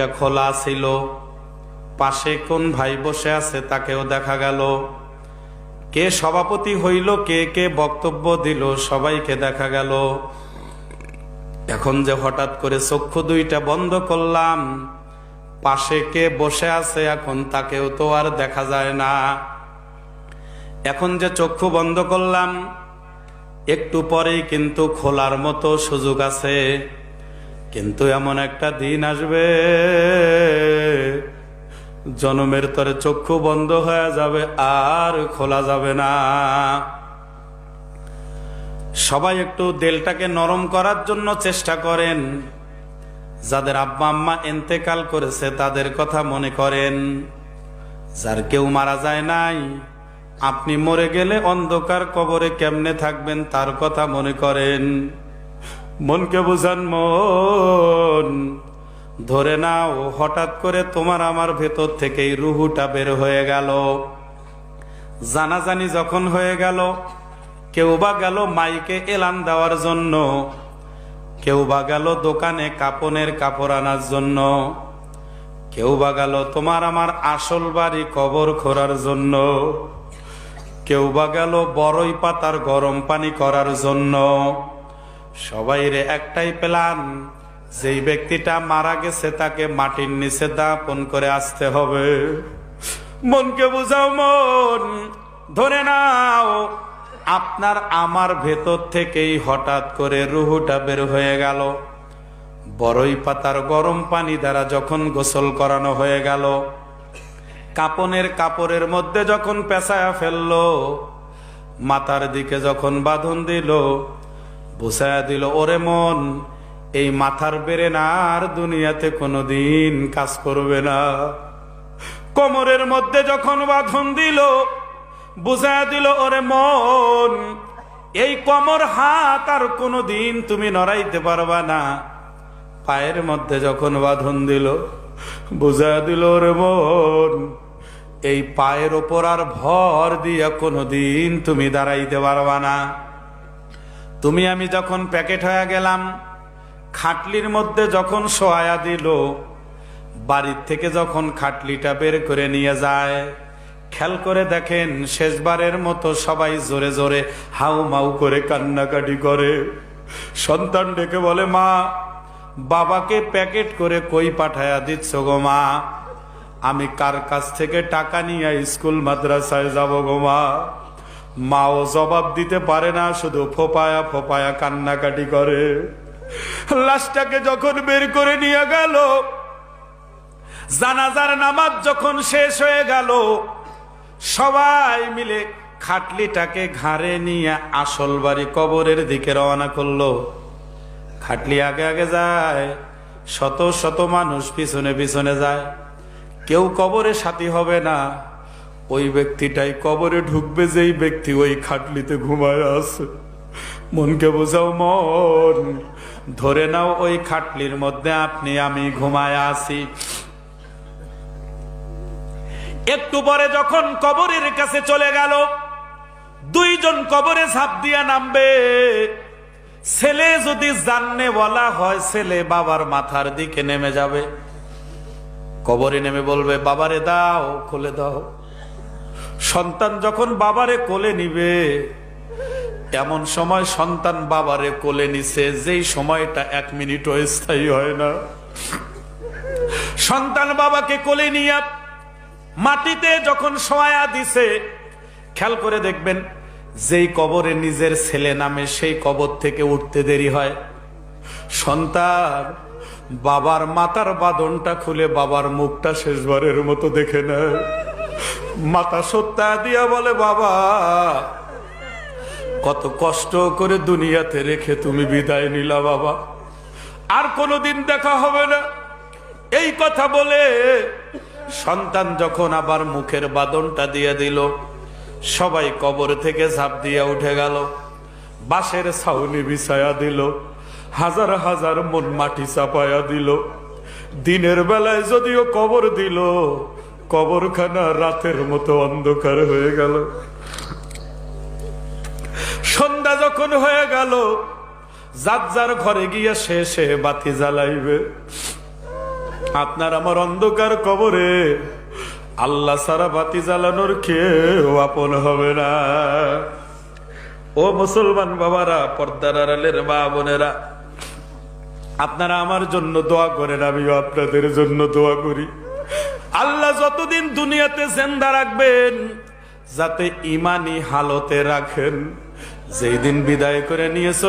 দুইটা খোলা ছিল। পাশে কোন ভাই বসে আছে তাকেও দেখা গেল। কে সভাপতি হইল, কে কে বক্তব্য দিল, সবাইকে দেখা গেল। এখন যে হঠাৎ করে চক্ষু দুইটা বন্ধ করলাম, পাশে কে বসে আছে এখন তাকেও তো আর দেখা যায় না। এখন যে চক্ষু বন্ধ করলাম, একটু পরেই কিন্তু খোলার মতো সুযোগ আছে। কিন্তু এমন একটা দিন আসবে, জনমের তরে চক্ষু বন্ধ হয়ে যাবে, আর খোলা যাবে না। সবাই একটু দেলটাকে নরম করার জন্য চেষ্টা করেন। যাদের আব্বা আম্মা এন্তেকাল করেছে, তাদের কথা মনে করেন। যার কেউ মারা যায় নাই, আপনি মরে গেলে অন্ধকার কবরে কেমনে থাকবেন, তার কথা মনে করেন। মনকে বুঝান মন? ধরে নাও, হঠাৎ করে তোমার আমার ভেতর থেকেই রুহুটা বের হয়ে গেল। জানাজানি যখন হয়ে গেল, কেউ বা গেল মাইকে এলান দেওয়ার জন্য, কেউ বা গেল দোকানে কাপনের কাপড় আনার জন্য, কেউ বা গেল তোমার আমার আসল বাড়ি কবর খোরার জন্য, কেউ বা গেল বড়ই পাতার গরম পানি করার জন্য। সবাই রে একটাই প্ল্যান, যেই ব্যক্তিটা মারা গেছে তাকে মাটির নিচে দাপন করে আসতে হবে। মনকে বুঝাও মন, ধরে নাও, আপনার আমার ভেতর থেকেই হঠাৎ করে রুহুটা বের হয়ে গেল। বড়ই পাতার গরম পানি দ্বারা যখন গোসল করানো হয়ে গেল, কাপনের কাপড়ের মধ্যে যখন পেঁচায়া ফেলল মাথার দিকে যখন বাঁধন দিল বুঝায়া দিল, ওরে মন, এই মাথার বেড়ে না আর দুনিয়াতে কোনোদিন কাজ করবে না। কোমরের মধ্যে যখন বাঁধন দিল বুঝায়া দিল, ওরে মন, এই কমর হাত আর কোনোদিন তুমি নড়াইতে পারবা না। পায়ের মধ্যে যখন বাঁধন দিল, বুঝা দিল রে মন, এই পায়ের ওপর আর ভর দিয়া কোনোদিন তুমি দাঁড়াইতে পারবা না। তুমি আমি যখন প্যাকেট হয়ে গেলাম, খাটলির মধ্যে যখন সোয়া দিল, বাড়ির থেকে যখন খাটলিটা বের করে নিয়ে যায়, খেয়াল করে দেখেন শেষবারের মতো সবাই জোরে জোরে হাউ মাউ করে কান্নাকাটি করে। সন্তান ডেকে বলে, মা, বাবাকে প্যাকেট করে কই পাঠায়া দিচ্ছ গো মা? আমি কার কাছ থেকে টাকা নিয়ে স্কুল, মাদ্রাসায় যাব গো মা? মাও জবাব দিতে পারে না, শুধু ফোপায়া ফোপায়া কান্নাকাটি করে। লাশটাকে যখন বের করে নিয়ে গেল, জানাজার নামাজ যখন শেষ হয়ে গেল, সবাই মিলে খাটলিটাকে ঘাড়ে নিয়ে আসল বাড়ি কবরের দিকে রওনা করল। খাটলি আগে আগে যায়, শত শত মানুষ পিছনে পিছনে যায়। কেউ কবরে সাথী হবে না ওই ব্যক্তিটাই কবরে ঢুকবে, যেই ব্যক্তি ওই খাটলিতে ঘুমায় আছে। মনকে বোঝাও মন, ধরে নাও ওই খাটলির মধ্যে আপনি, আমি ঘুমায় আসি একটু পরে যখন কবরের কাছে চলে গেল, দুইজন কবরে ঝাঁপ দিয়া নামবে। ছেলে যদি জাননে বলা হয়, ছেলে বাবার মাথার দিকে নেমে যাবে। কবরে নেমে বলবে, বাবারে দাও, খুলে দাও। সন্তান যখন বাবারে কোলে নিবে, এমন সময় সন্তান বাবারে কোলে নিছে, যেই সময়টা এক মিনিটও স্থায়ী হয় না। সন্তান বাবাকে কোলে নিয়ে মাটিতে যখন সয়া দিছে, খেয়াল করে দেখবেন, যেই কবরে নিজের ছেলে নামে সেই কবর থেকে উঠতে দেরি হয়। সন্তান বাবার মাথার বাদনটা খুলে বাবার মুখটা শেষবারের মতো দেখে নেয়। মাথা সত্তা দিয়া বলে, বাবা, কত কষ্ট করে দুনিয়াতে রেখে তুমি বিদায় নিলা, বাবা। আর কোনোদিন দেখা হবে না। এই কথা বলে সন্তান যখন আবার মুখের বাদনটা দিয়ে দিল, সবাই কবর থেকে ঝাঁপ দিয়ে উঠে গেল। বাঁশের ছাউনি বিছায়া দিল, হাজার হাজার মন মাটি চাপায়া দিল। দিনের বেলায় যদিও কবর দিল কবরখানা রাতের মতো অন্ধকার হয়ে গেল। সন্ধ্যা যখন হয়ে গেল, যার যার ঘরে গিয়ে শেষে বাতি জ্বালাইবে। আপনার আমার অন্ধকার কবরে আল্লাহ সারা বাতি জ্বালানোর কেউ আপন হবে না। ও মুসলমান বাবারা, পর্দার আড়ালের মা বোনেরা, আপনারা আমার জন্য দোয়া করেন, আমিও আপনাদের জন্য দোয়া করি। আল্লাহ যতদিন দুনিয়াতে জেন্দা রাখবেন যাতে ইমানি হালতে রাখেন। যেই দিন বিদায় করে নিয়ে